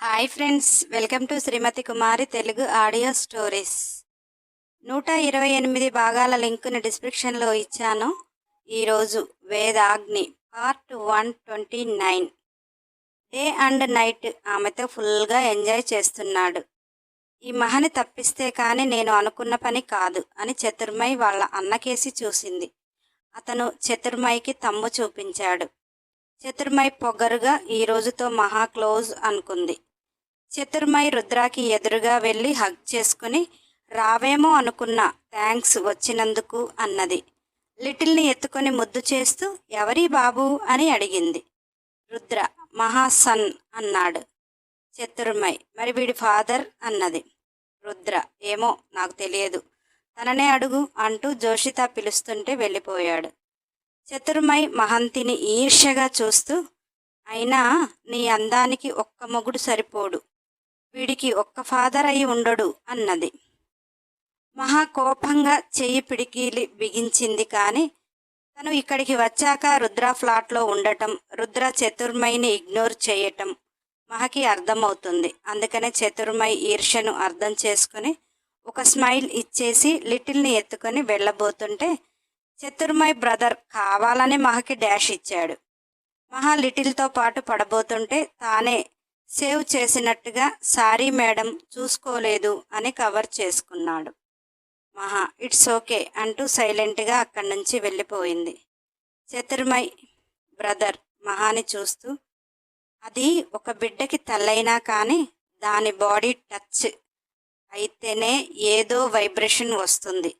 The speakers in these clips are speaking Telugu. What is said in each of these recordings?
Hi friends welcome to Srimathi Kumari Telugu audio stories. నూట ఇరవై ఎనిమిది భాగాల లింకుని డిస్క్రిప్షన్లో ఇచ్చాను. ఈరోజు Vedagni part one twenty nine. Day and night ఆమెతో ఫుల్గా ఎంజాయ్ చేస్తున్నాడు. ఈ మహని తప్పిస్తే కానీ నేను అనుకున్న పని కాదు అని చతుర్మయి వాళ్ళ అన్నకేసి చూసింది. అతను చతుర్మయికి తమ్ము చూపించాడు. చతుర్మయి పొగరుగా ఈ రోజుతో మహా క్లోజ్ అనుకుంది. చతుర్మయి రుద్రాకి ఎదురుగా వెళ్ళి హగ్ చేసుకుని రావేమో అనుకున్నా థ్యాంక్స్ వచ్చినందుకు అన్నది. లిటిల్ని ఎత్తుకొని ముద్దు చేస్తూ ఎవరి బాబు? అని అడిగింది. రుద్ర మహాసన్ అన్నాడు. చతుర్మయి మరి వీడి ఫాదర్? అన్నది. రుద్ర ఏమో నాకు తెలియదు. తననే అడుగు అంటూ జోషిత పిలుస్తుంటే వెళ్ళిపోయాడు. చతుర్మై మహంతిని ఈర్ష్యగా చూస్తూ అయినా నీ అందానికి ఒక్క మొగుడు సరిపోడు. వీడికి ఒక్క ఫాదర్ అయి ఉండడు అన్నది. మహా కోపంగా చెయ్యి పిడికిలి బిగించింది కానీ తను ఇక్కడికి వచ్చాక రుద్ర ఫ్లాట్లో ఉండటం రుద్ర చతుర్మయిని ఇగ్నోర్ చేయటం మహకి అర్థమవుతుంది. అందుకనే చతుర్మయి ఈర్ష్యను అర్థం చేసుకుని ఒక స్మైల్ ఇచ్చేసి లిటిల్ని ఎత్తుకొని వెళ్ళబోతుంటే చతుర్మయ్ బ్రదర్ కావాలని మహకి డాష్ ఇచ్చాడు. మహా లిటిల్తో పాటు పడబోతుంటే తానే సేవ్ చేసినట్టుగా సారీ మేడం చూసుకోలేదు అని కవర్ చేసుకున్నాడు. మహా ఇట్స్ ఓకే అంటూ సైలెంట్గా అక్కడి నుంచి వెళ్ళిపోయింది. చతుర్మయ్ బ్రదర్ మహాని చూస్తూ అది ఒక బిడ్డకి తల్లైనా కానీ దాని బాడీ టచ్ అయితేనే ఏదో వైబ్రేషన్ వస్తుంది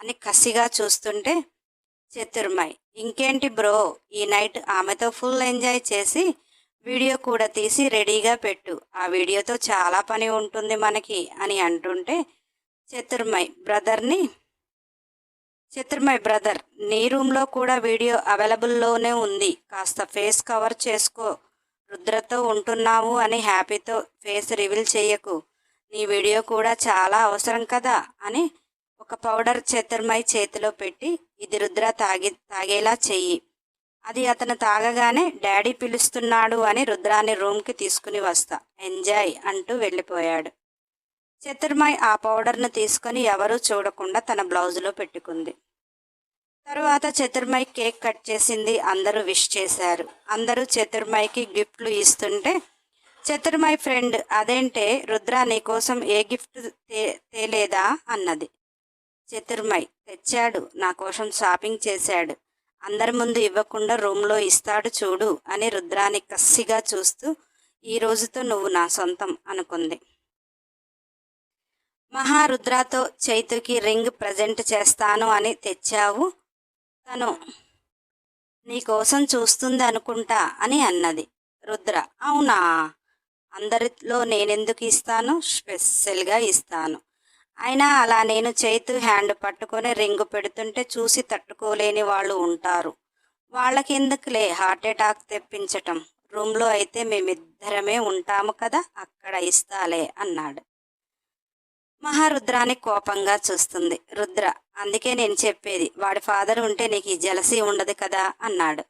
అని కసిగా చూస్తుంటే చతుర్మయ్ ఇంకేంటి బ్రో ఈ నైట్ ఆమెతో ఫుల్ ఎంజాయ్ చేసి వీడియో కూడా తీసి రెడీగా పెట్టు. ఆ వీడియోతో చాలా పని ఉంటుంది మనకి అని అంటుంటే చతుర్మయ్ బ్రదర్ని చతుర్మయ్ బ్రదర్ నీ రూమ్లో కూడా వీడియో అవైలబుల్లోనే ఉంది. కాస్త ఫేస్ కవర్ చేసుకో. రుద్రతో ఉంటున్నావు అని హ్యాపీతో ఫేస్ రివీల్ చేయకు నీ వీడియో కూడా చాలా అవసరం కదా అని ఒక పౌడర్ చతుర్మయ్ చేతిలో పెట్టి ఇది రుద్ర తాగి తాగేలా చెయ్యి. అది అతను తాగగానే డాడీ పిలుస్తున్నాడు అని రుద్రాన్ని రూమ్కి తీసుకుని వస్తా. ఎంజాయ్ అంటూ వెళ్ళిపోయాడు. చతుర్మయ్ ఆ పౌడర్ను తీసుకొని ఎవరూ చూడకుండా తన బ్లౌజులో పెట్టుకుంది. తరువాత చతుర్మయ్ కేక్ కట్ చేసింది అందరూ విష్ చేశారు. అందరూ చతుర్మయ్కి గిఫ్ట్లు ఇస్తుంటే చతుర్మయ్ ఫ్రెండ్ అదేంటే రుద్ర నీకోసం ఏ గిఫ్ట్ తే తేలేదా అన్నది. చతుర్మయ్ తెచ్చాడు. నా కోసం షాపింగ్ చేశాడు. అందరి ముందు ఇవ్వకుండా రూమ్లో ఇస్తాడు చూడు అని రుద్రాని కసిగా చూస్తూ ఈ రోజుతో నువ్వు నా సొంతం అనుకుంది. మహారుద్రతో చైతుకి రింగ్ ప్రజెంట్ చేస్తాను అని తెచ్చావు. తను నీకోసం చూస్తుంది అనుకుంటా అని అన్నది. రుద్ర అవునా? అందరిలో నేనెందుకు ఇస్తాను? స్పెషల్గా ఇస్తాను. అయినా అలా నేను చేతు హ్యాండ్ పట్టుకొని రింగు పెడుతుంటే చూసి తట్టుకోలేని వాళ్ళు ఉంటారు. వాళ్ళకి ఎందుకులే హార్ట్ అటాక్ తెప్పించటం. రూమ్లో అయితే మేమిద్దరమే ఉంటాము కదా అక్కడ ఇస్తాలే అన్నాడు. మహారుద్రాన్ని కోపంగా చూస్తుంది. రుద్ర అందుకే నేను చెప్పేది వాడి ఫాదర్ ఉంటే నీకు ఈ జలసీ ఉండదు కదా అన్నాడు.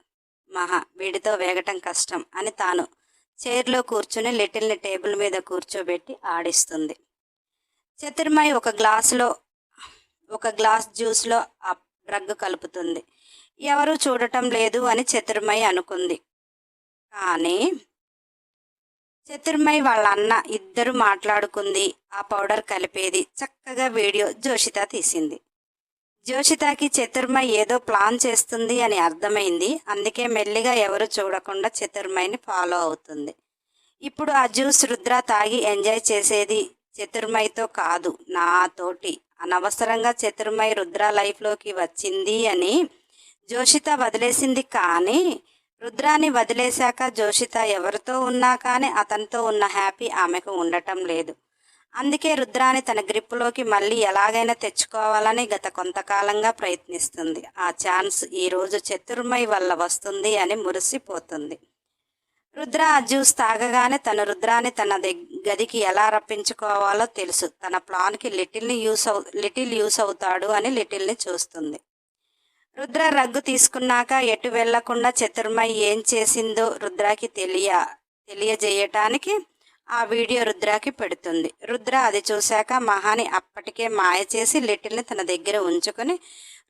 మహా వీడితో వేగటం కష్టం అని తాను చైర్లో కూర్చుని లిటిల్ని టేబుల్ మీద కూర్చోబెట్టి ఆడిస్తుంది. చతుర్మయి ఒక గ్లాసులో ఒక గ్లాస్ జ్యూస్లో ఆ డ్రగ్ కలుపుతుంది. ఎవరు చూడటం లేదు అని చతుర్మయి అనుకుంది. కానీ చతుర్మయి వాళ్ళ అన్న ఇద్దరు మాట్లాడుకుంది. ఆ పౌడర్ కలిపేది చక్కగా వీడియో జోషిత తీసింది. జోషితకి చతుర్మయి ఏదో ప్లాన్ చేస్తుంది అని అర్థమైంది. అందుకే మెల్లిగా ఎవరు చూడకుండా చతుర్మయిని ఫాలో అవుతుంది. ఇప్పుడు ఆ జ్యూస్ రుద్ర తాగి ఎంజాయ్ చేసేది చతుర్మయితో కాదు నాతోటి అనవసరంగా చతుర్మయి రుద్ర లైఫ్లోకి వచ్చింది అని జోషిత వదిలేసింది కానీ రుద్రాన్ని వదిలేశాక జోషిత ఎవరితో ఉన్నా కానీ అతనితో ఉన్న హ్యాపీ ఆమెకు ఉండటం లేదు. అందుకే రుద్రాని తన గ్రిప్పులోకి మళ్ళీ ఎలాగైనా తెచ్చుకోవాలని గత కొంతకాలంగా ప్రయత్నిస్తుంది. ఆ ఛాన్స్ ఈరోజు చతుర్మయి వల్ల వస్తుంది అని మురిసిపోతుంది. రుద్ర ఆ జ్యూస్ తాగగానే తన రుద్రాన్ని తన గదికి ఎలా రప్పించుకోవాలో తెలుసు. తన ప్లాన్కి లిటిల్ని యూస్ అవు లిటిల్ యూస్ అవుతాడు అని లిటిల్ని చూస్తుంది. రుద్ర రగ్గు తీసుకున్నాక ఎటు వెళ్ళకుండా చతుర్మయి ఏం చేసిందో రుద్రాకి తెలియ తెలియజేయటానికి ఆ వీడియో రుద్రాకి పెడుతుంది. రుద్ర అది చూశాక మహాని అప్పటికే మాయ చేసి లిటిల్ని తన దగ్గర ఉంచుకొని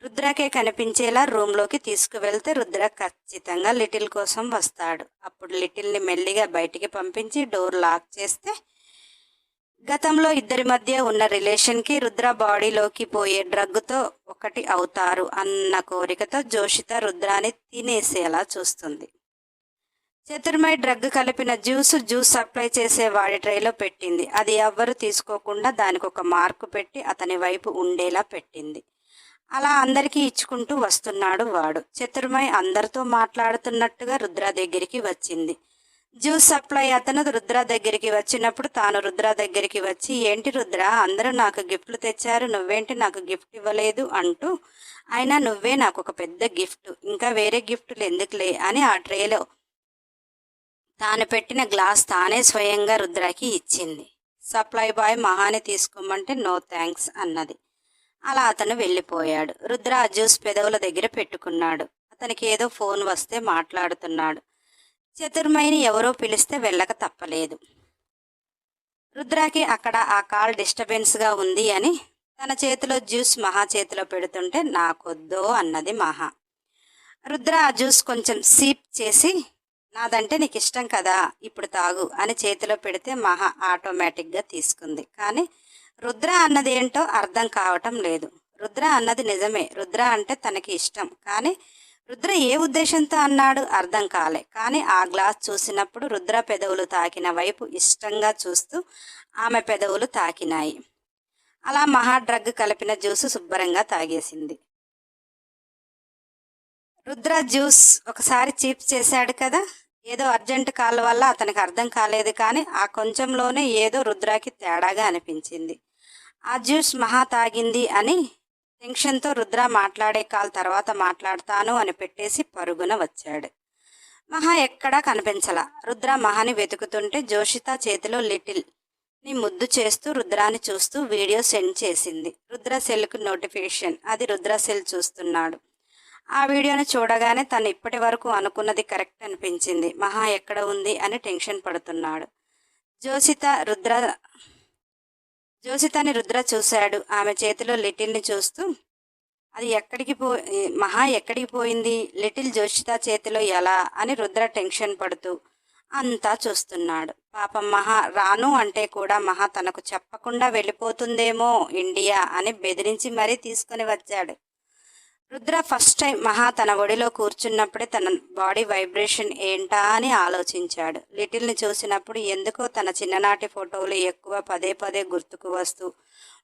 రుద్రకే కనిపించేలా రూమ్లోకి తీసుకువెళ్తే రుద్ర ఖచ్చితంగా లిటిల్ కోసం వస్తాడు. అప్పుడు లిటిల్ని మెల్లిగా బయటికి పంపించి డోర్ లాక్ చేస్తే గతంలో ఇద్దరి మధ్య ఉన్న రిలేషన్కి రుద్ర బాడీలోకి పోయే డ్రగ్తో ఒకటి అవుతారు అన్న కోరికతో జోషిత రుద్రాని తినేసేలా చూస్తుంది. చతుర్మై డ్రగ్ కలిపిన జ్యూస్ జ్యూస్ సప్లై చేసే వాడి ట్రైలో పెట్టింది. అది ఎవ్వరు తీసుకోకుండా దానికి ఒక మార్కు పెట్టి అతని వైపు ఉండేలా పెట్టింది. అలా అందరికీ ఇచ్చుకుంటూ వస్తున్నాడు వాడు. చతుర్మై అందరితో మాట్లాడుతున్నట్టుగా రుద్ర దగ్గరికి వచ్చింది. జ్యూస్ సప్లై అతను రుద్ర దగ్గరికి వచ్చినప్పుడు తాను రుద్ర దగ్గరికి వచ్చి ఏంటి రుద్ర అందరూ నాకు గిఫ్ట్లు తెచ్చారు నువ్వేంటి నాకు గిఫ్ట్ ఇవ్వలేదు? అంటూ అయినా నువ్వే నాకు ఒక పెద్ద గిఫ్ట్ ఇంకా వేరే గిఫ్ట్లు ఎందుకులే? అని ఆ ట్రేలో తాను పెట్టిన గ్లాస్ తానే స్వయంగా రుద్రాకి ఇచ్చింది. సప్లై బాయ్ మహాని తీసుకోమంటే నో థ్యాంక్స్ అన్నది. అలా అతను వెళ్ళిపోయాడు. రుద్ర ఆ జ్యూస్ పెదవుల దగ్గర పెట్టుకున్నాడు. అతనికి ఏదో ఫోన్ వస్తే మాట్లాడుతున్నాడు. చతుర్మయిని ఎవరో పిలిస్తే వెళ్ళక తప్పలేదు. రుద్రాకి అక్కడ ఆ కాల్ డిస్టర్బెన్స్గా ఉంది అని తన చేతిలో జ్యూస్ మహా చేతిలో పెడుతుంటే నాకొద్దో అన్నది మహా. రుద్ర ఆ జ్యూస్ కొంచెం సీప్ చేసి నాదంటే నీకు ఇష్టం కదా ఇప్పుడు తాగు అని చేతిలో పెడితే మహా ఆటోమేటిక్గా తీసుకుంది. కానీ రుద్ర అన్నది ఏంటో అర్థం కావటం లేదు. రుద్ర అన్నది నిజమే. రుద్ర అంటే తనకి ఇష్టం. కానీ రుద్ర ఏ ఉద్దేశంతో అన్నాడు అర్థం కాలే. కానీ ఆ గ్లాస్ చూసినప్పుడు రుద్ర పెదవులు తాకిన వైపు ఇష్టంగా చూస్తూ ఆమె పెదవులు తాకినాయి. అలా మహా డ్రగ్ కలిపిన జ్యూస్ శుభ్రంగా తాగేసింది. రుద్ర జ్యూస్ ఒకసారి చీప్ చేశాడు కదా. ఏదో అర్జెంట్ కాల్ వల్ల అతనికి అర్థం కాలేదు కానీ ఆ కొంచెంలోనే ఏదో రుద్రాకి తేడాగా అనిపించింది. ఆ జ్యూస్ మహా తాగింది అని టెన్షన్తో రుద్ర మాట్లాడే కాల్ తర్వాత మాట్లాడతాను అని పెట్టేసి పరుగున వచ్చాడు. మహా ఎక్కడా కనిపించలా. రుద్ర మహాని వెతుకుతుంటే జోషిత చేతిలో లిటిల్ని ముద్దు చేస్తూ రుద్రాని చూస్తూ వీడియో సెండ్ చేసింది. రుద్ర సెల్కు నోటిఫికేషన్. అది రుద్ర సెల్ చూస్తున్నాడు. ఆ వీడియోని చూడగానే తను ఇప్పటి వరకు అనుకున్నది కరెక్ట్ అనిపించింది. మహా ఎక్కడ ఉంది అని టెన్షన్ పడుతున్నాడు. జోసిత రుద్ర జోసితని రుద్ర చూశాడు. ఆమె చేతిలో లిటిల్ని చూస్తూ అది ఎక్కడికి పో మహా ఎక్కడికి పోయింది? లిటిల్ జోషిత చేతిలో ఎలా? అని రుద్ర టెన్షన్ పడుతూ అంతా చూస్తున్నాడు. పాపం మహా రాను అంటే కూడా మహా తనకు చెప్పకుండా వెళ్ళిపోతుందేమో ఇండియా అని బెదిరించి మరీ తీసుకొని వచ్చాడు. రుద్ర ఫస్ట్ టైం మహా తన ఒడిలో కూర్చున్నప్పుడే తన బాడీ వైబ్రేషన్ ఏంటా అని ఆలోచించాడు. లిటిల్ని చూసినప్పుడు ఎందుకో తన చిన్ననాటి ఫోటోలు ఎక్కువ పదే పదే గుర్తుకు వస్తూ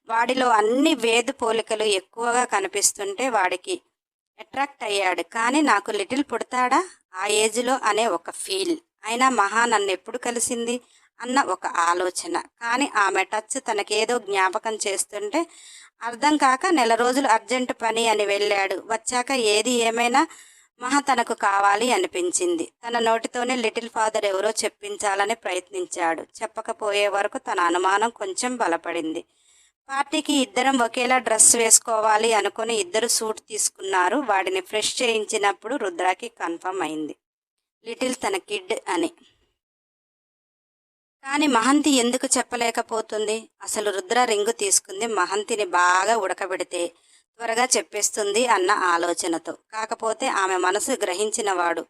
వాడిలో అన్ని వేదు పోలికలు ఎక్కువగా కనిపిస్తుంటే వాడికి అట్రాక్ట్ అయ్యాడు. కానీ నాకు లిటిల్ పుడతాడా? ఆ ఏజ్లో అనే ఒక ఫీల్. అయినా మహా నన్ను ఎప్పుడు కలిసింది? అన్న ఒక ఆలోచన. కానీ ఆమె టచ్ తనకేదో జ్ఞాపకం చేస్తుంటే అర్థం కాక నెల రోజులు అర్జెంట్ పని అని వెళ్ళాడు. వచ్చాక ఏది ఏమైనా మహా తనకు కావాలి అనిపించింది. తన నోటితోనే లిటిల్ ఫాదర్ ఎవరో చెప్పించాలని ప్రయత్నించాడు. చెప్పకపోయే వరకు తన అనుమానం కొంచెం బలపడింది. పార్టీకి ఇద్దరం ఒకేలా డ్రెస్ వేసుకోవాలి అనుకుని ఇద్దరు సూట్ తీసుకున్నారు. వాడిని ఫ్రెష్ చేయించినప్పుడు రుద్రాకి కన్ఫర్మ్ అయింది. లిటిల్ తన కిడ్ అని. కానీ మహంతి ఎందుకు చెప్పలేకపోతుంది? అసలు రుద్ర రింగు తీసుకుంది మహంతిని బాగా ఉడకబెడితే త్వరగా చెప్పేస్తుంది అన్న ఆలోచనతో. కాకపోతే ఆమె మనసు గ్రహించినవాడు.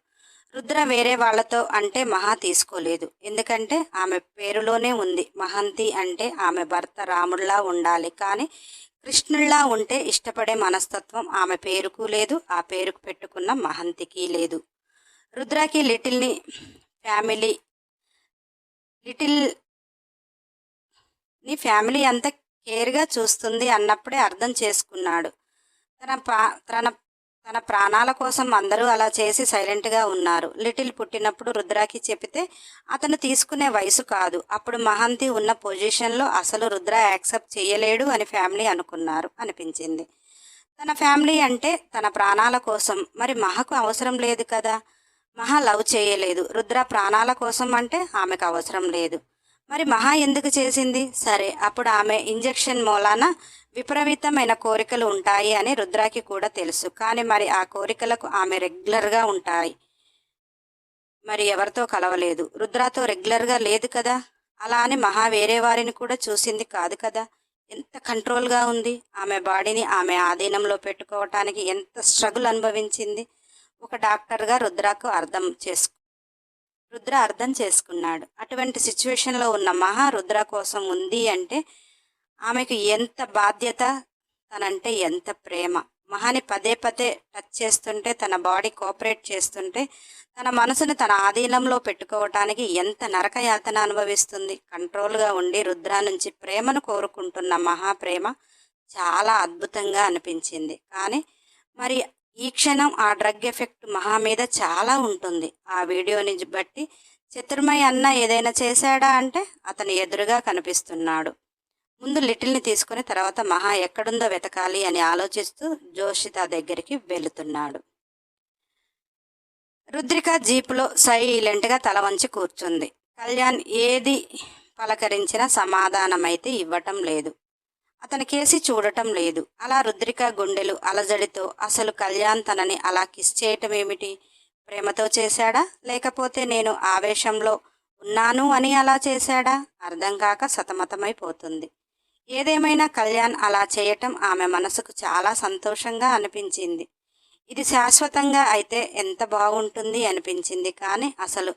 రుద్ర వేరే వాళ్ళతో అంటే మహా తీసుకోలేదు. ఎందుకంటే ఆమె పేరులోనే ఉంది. మహంతి అంటే ఆమె భర్త రాముడిలా ఉండాలి. కానీ కృష్ణుల్లా ఉంటే ఇష్టపడే మనస్తత్వం ఆమె పేరుకు లేదు ఆ పేరుకు పెట్టుకున్న మహంతికి లేదు. రుద్రకి లిటిల్ని ఫ్యామిలీ లిటిల్ నీ ఫ్యామిలీ అంతా కేర్గా చూస్తుంది అన్నప్పుడే అర్థం చేసుకున్నాడు. తన పా తన తన ప్రాణాల కోసం అందరూ అలా చేసి సైలెంట్గా ఉన్నారు. లిటిల్ పుట్టినప్పుడు రుద్రాకి చెబితే అతను తీసుకునే వయసు కాదు. అప్పుడు మహంతి ఉన్న పొజిషన్లో అసలు రుద్ర యాక్సెప్ట్ చేయలేడు అని ఫ్యామిలీ అనుకున్నారు అనిపించింది. తన ఫ్యామిలీ అంటే తన ప్రాణాల కోసం. మరి మహకు అవసరం లేదు కదా? మహా లవ్ చేయలేదు. రుద్ర ప్రాణాల కోసం అంటే ఆమెకు అవసరం లేదు. మరి మహా ఎందుకు చేసింది? సరే అప్పుడు ఆమె ఇంజెక్షన్ మూలాన విపరీతమైన కోరికలు ఉంటాయి అని రుద్రాకి కూడా తెలుసు. కానీ మరి ఆ కోరికలకు ఆమె రెగ్యులర్గా ఉంటాయి. మరి ఎవరితో కలవలేదు? రుద్రాతో రెగ్యులర్గా లేదు కదా? అలా అని మహా వేరే వారిని కూడా చూసింది కాదు కదా? ఎంత కంట్రోల్గా ఉంది? ఆమె బాడీని ఆమె ఆధీనంలో పెట్టుకోవటానికి ఎంత స్ట్రగుల్ అనుభవించింది? ఒక డాక్టర్గా రుద్రకు అర్థం చేసుకు రుద్ర అర్థం చేసుకున్నాడు. అటువంటి సిచ్యువేషన్లో ఉన్న మహా రుద్ర కోసం ఉంది అంటే ఆమెకు ఎంత బాధ్యత తనంటే ఎంత ప్రేమ. మహాని పదే పదే టచ్ చేస్తుంటే తన బాడీ కోఆపరేట్ చేస్తుంటే తన మనసును తన ఆధీనంలో పెట్టుకోవటానికి ఎంత నరకయాతన అనుభవిస్తుంది. కంట్రోల్గా ఉండి రుద్ర నుంచి ప్రేమను కోరుకుంటున్న మహాప్రేమ చాలా అద్భుతంగా అనిపించింది. కానీ మరి ఈ క్షణం ఆ డ్రగ్ ఎఫెక్ట్ మహా మీద చాలా ఉంటుంది. ఆ వీడియోని బట్టి చతుర్మయ్య అన్న ఏదైనా చేశాడా అంటే అతని ఎదురుగా కనిపిస్తున్నాడు. ముందు లిటిల్ని తీసుకుని తర్వాత మహా ఎక్కడుందో వెతకాలి అని ఆలోచిస్తూ జోషిత దగ్గరికి వెళుతున్నాడు. రుద్రిక జీపులో సైలెంట్గా తల వంచి కూర్చుంది. కళ్యాణ్ ఏది పలకరించినా సమాధానమైతే ఇవ్వటం లేదు. అతని కేసి చూడటం లేదు. అలా రుద్రిక గుండెలు అలజడితో అసలు కళ్యాణ్ తనని అలా కిస్ చేయటం ఏమిటి? ప్రేమతో చేశాడా? లేకపోతే నేను ఆవేశంలో ఉన్నాను అని అలా చేశాడా? అర్థం కాక సతమతమైపోతుంది. ఏదేమైనా కళ్యాణ్ అలా చేయటం ఆమె మనసుకు చాలా సంతోషంగా అనిపించింది. ఇది శాశ్వతంగా అయితే ఎంత బాగుంటుంది అనిపించింది కానీ అసలు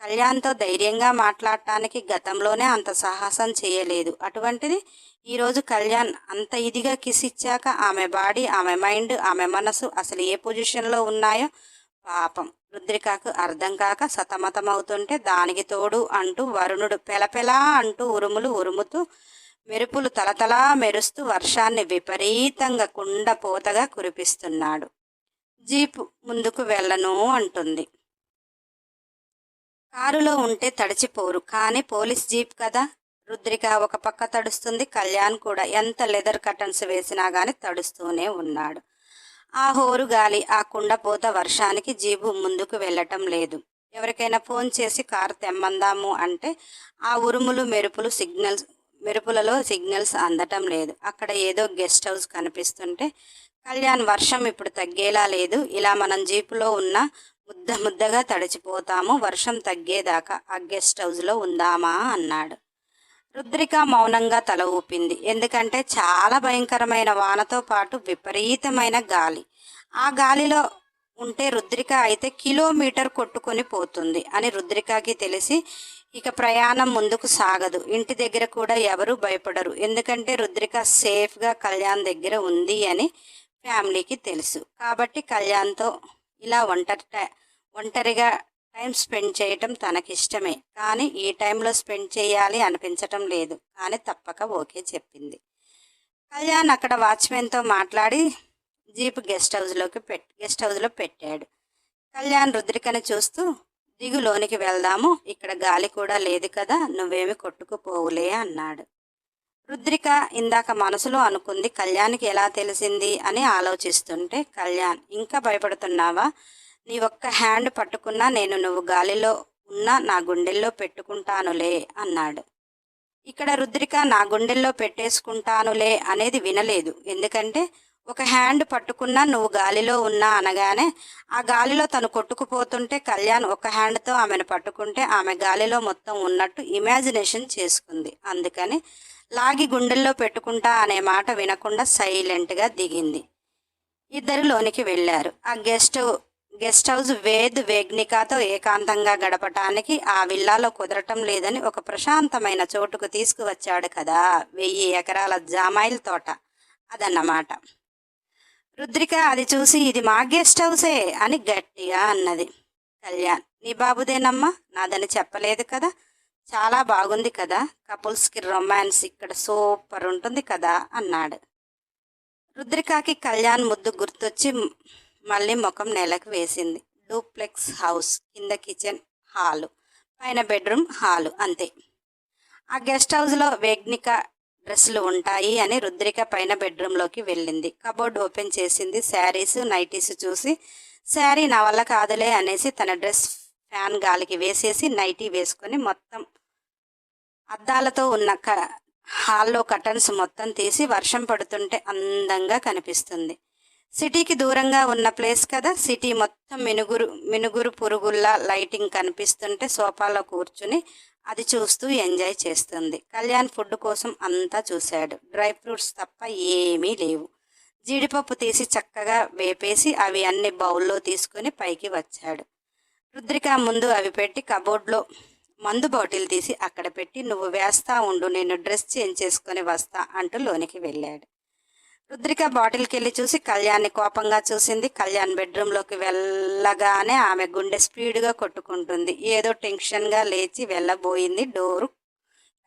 కళ్యాణ్తో ధైర్యంగా మాట్లాడటానికి గతంలోనే అంత సాహసం చేయలేదు. అటువంటిది ఈరోజు కళ్యాణ్ అంత ఇదిగా కిస్ ఇచ్చాక ఆమె బాడీ ఆమె మైండ్ ఆమె మనసు అసలు ఏ పొజిషన్లో ఉన్నాయో పాపం. రుద్రికకు అర్థం కాక సతమతమవుతుంటే దానికి తోడు అంటూ వరుణుడు పెలపెలా అంటూ ఉరుములు ఉరుముతూ మెరుపులు తలతలా మెరుస్తూ వర్షాన్ని విపరీతంగా కుండపోతగా కురిపిస్తున్నాడు. జీపు ముందుకు వెళ్ళను అంటుంది. కారులో ఉంటే తడిచిపోరు. కానీ పోలీస్ జీప్ కదా? రుద్రిక ఒక పక్క తడుస్తుంది కళ్యాణ్ కూడా ఎంత లెదర్ కటన్స్ వేసినా గాని తడుస్తూనే ఉన్నాడు. ఆ హోరు గాలి ఆ కుండపోత వర్షానికి జీబు ముందుకు వెళ్ళటం లేదు. ఎవరికైనా ఫోన్ చేసి కారు తెమ్మందాము అంటే ఆ ఉరుములు మెరుపులు సిగ్నల్స్ మెరుపులలో సిగ్నల్స్ అందటం లేదు. అక్కడ ఏదో గెస్ట్ హౌస్ కనిపిస్తుంటే కళ్యాణ్ వర్షం ఇప్పుడు తగ్గేలా లేదు. ఇలా మనం జీపులో ఉన్న ముద్ద ముద్దగా తడిచిపోతాము వర్షం తగ్గేదాకా ఆ గెస్ట్ హౌస్లో ఉందామా అన్నాడు. రుద్రిక మౌనంగా తల ఊపింది. ఎందుకంటే చాలా భయంకరమైన వానతో పాటు విపరీతమైన గాలి. ఆ గాలిలో ఉంటే రుద్రిక అయితే కిలోమీటర్ కొట్టుకొని పోతుంది అని రుద్రికకి తెలిసి ఇక ప్రయాణం ముందుకు సాగదు. ఇంటి దగ్గర కూడా ఎవరు భయపడరు. ఎందుకంటే రుద్రిక సేఫ్గా కళ్యాణ్ దగ్గర ఉంది అని ఫ్యామిలీకి తెలుసు. కాబట్టి కళ్యాణ్తో ఇలా ఒంటరి ఒంటరిగా టైం స్పెండ్ చేయటం తనకిష్టమే. కానీ ఈ టైంలో స్పెండ్ చేయాలి అనిపించటం లేదు. కానీ తప్పక ఓకే చెప్పింది. కళ్యాణ్ అక్కడ వాచ్మెన్తో మాట్లాడి జీప్ గెస్ట్ హౌస్లోకి పెట్ గెస్ట్ హౌస్లో పెట్టాడు. కళ్యాణ్ రుద్రికని చూస్తూ దిగు లోనికి వెళ్దాము. ఇక్కడ గాలి కూడా లేదు కదా. నువ్వేమి కొట్టుకుపోవులే అన్నాడు. రుద్రిక ఇందాక మనసులో అనుకుంది కళ్యాణ్కి ఎలా తెలిసింది? అని ఆలోచిస్తుంటే కళ్యాణ్ ఇంకా భయపడుతున్నావా? నీ ఒక్క హ్యాండ్ పట్టుకున్నా నేను నువ్వు గాలిలో ఉన్నా నా గుండెల్లో పెట్టుకుంటానులే అన్నాడు. ఇక్కడ రుద్రిక నా గుండెల్లో పెట్టేసుకుంటానులే అనేది వినలేదు. ఎందుకంటే ఒక హ్యాండ్ పట్టుకున్నా నువ్వు గాలిలో ఉన్నా అనగానే ఆ గాలిలో తను కొట్టుకుపోతుంటే కళ్యాణ్ ఒక హ్యాండ్తో ఆమెను పట్టుకుంటే ఆమె గాలిలో మొత్తం ఉన్నట్టు ఇమాజినేషన్ చేసుకుంది. అందుకని లాగి గుండెల్లో పెట్టుకుంటా అనే మాట వినకుండా సైలెంట్గా దిగింది. ఇద్దరు లోనికి వెళ్ళారు. ఆ గెస్ట్ గెస్ట్ హౌస్ వేద్ వేగ్నికాతో ఏకాంతంగా గడపటానికి ఆ విల్లాలో కుదరటం లేదని ఒక ప్రశాంతమైన చోటుకు తీసుకువచ్చాడు కదా. వెయ్యి ఎకరాల జామాయిల్ తోట. అదన్నమాట. రుద్రిక అది చూసి ఇది మా గెస్ట్ హౌసే అని గట్టిగా అన్నది. కళ్యాణ్ నీ బాబుదేనమ్మా? నాదని చెప్పలేదు కదా. చాలా బాగుంది కదా. కపుల్స్కి రొమాన్స్ ఇక్కడ సూపర్ ఉంటుంది కదా అన్నాడు. రుద్రికకి కళ్యాణ్ ముద్దు గుర్తొచ్చి మళ్ళీ ముఖం నేలకు వేసింది. డూప్లెక్స్ హౌస్ కింద కిచెన్ హాలు పైన బెడ్రూమ్ హాలు అంతే. ఆ గెస్ట్ హౌస్లో వేగ్నిక డ్రెస్సులు ఉంటాయి అని రుద్రిక పైన బెడ్రూమ్లోకి వెళ్ళింది. కబోర్డ్ ఓపెన్ చేసింది. శారీస్ నైటీస్ చూసి శారీ నా వల్ల కాదులే అనేసి తన డ్రెస్ ఫ్యాన్ గాలికి వేసేసి నైటీ వేసుకొని మొత్తం అద్దాలతో ఉన్న క హాల్లో కటన్స్ మొత్తం తీసి వర్షం పడుతుంటే అందంగా కనిపిస్తుంది. సిటీకి దూరంగా ఉన్న ప్లేస్ కదా సిటీ మొత్తం మినుగురు మినుగురు పురుగుల్లా లైటింగ్ కనిపిస్తుంటే సోఫాలో కూర్చుని అది చూస్తూ ఎంజాయ్ చేస్తుంది. కళ్యాణ్ ఫుడ్ కోసం అంతా చూశాడు. డ్రై ఫ్రూట్స్ తప్ప ఏమీ లేవు. జీడిపప్పు తీసి చక్కగా వేపేసి అవి అన్ని బౌల్లో తీసుకుని పైకి వచ్చాడు. రుద్రిక ముందు అవి పెట్టి కబోర్డ్లో మందు బాటిల్ తీసి అక్కడ పెట్టి నువ్వు వేస్తా ఉండు నేను డ్రెస్ చేంజ్ చేసుకొని వస్తా అంటూ లోనికి వెళ్ళాడు. రుద్రిక బాటిల్కి వెళ్ళి చూసి కళ్యాణ్ని కోపంగా చూసింది. కళ్యాణ్ బెడ్రూమ్లోకి వెళ్ళగానే ఆమె గుండె స్పీడ్గా కొట్టుకుంటుంది. ఏదో టెన్షన్గా లేచి వెళ్ళబోయింది డోరు.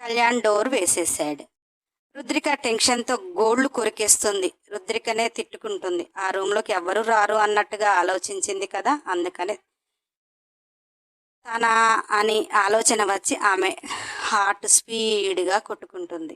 కళ్యాణ్ డోర్ వేసేసాడు రుద్రిక టెన్షన్తో గోళ్ళు కొరికేస్తుంది. రుద్రికనే తిట్టుకుంటుంది. ఆ రూమ్లోకి ఎవ్వరు రారు అన్నట్టుగా ఆలోచించింది కదా అందుకనే తన అని ఆలోచన వచ్చి ఆమె హార్ట్ స్పీడ్గా కొట్టుకుంటుంది.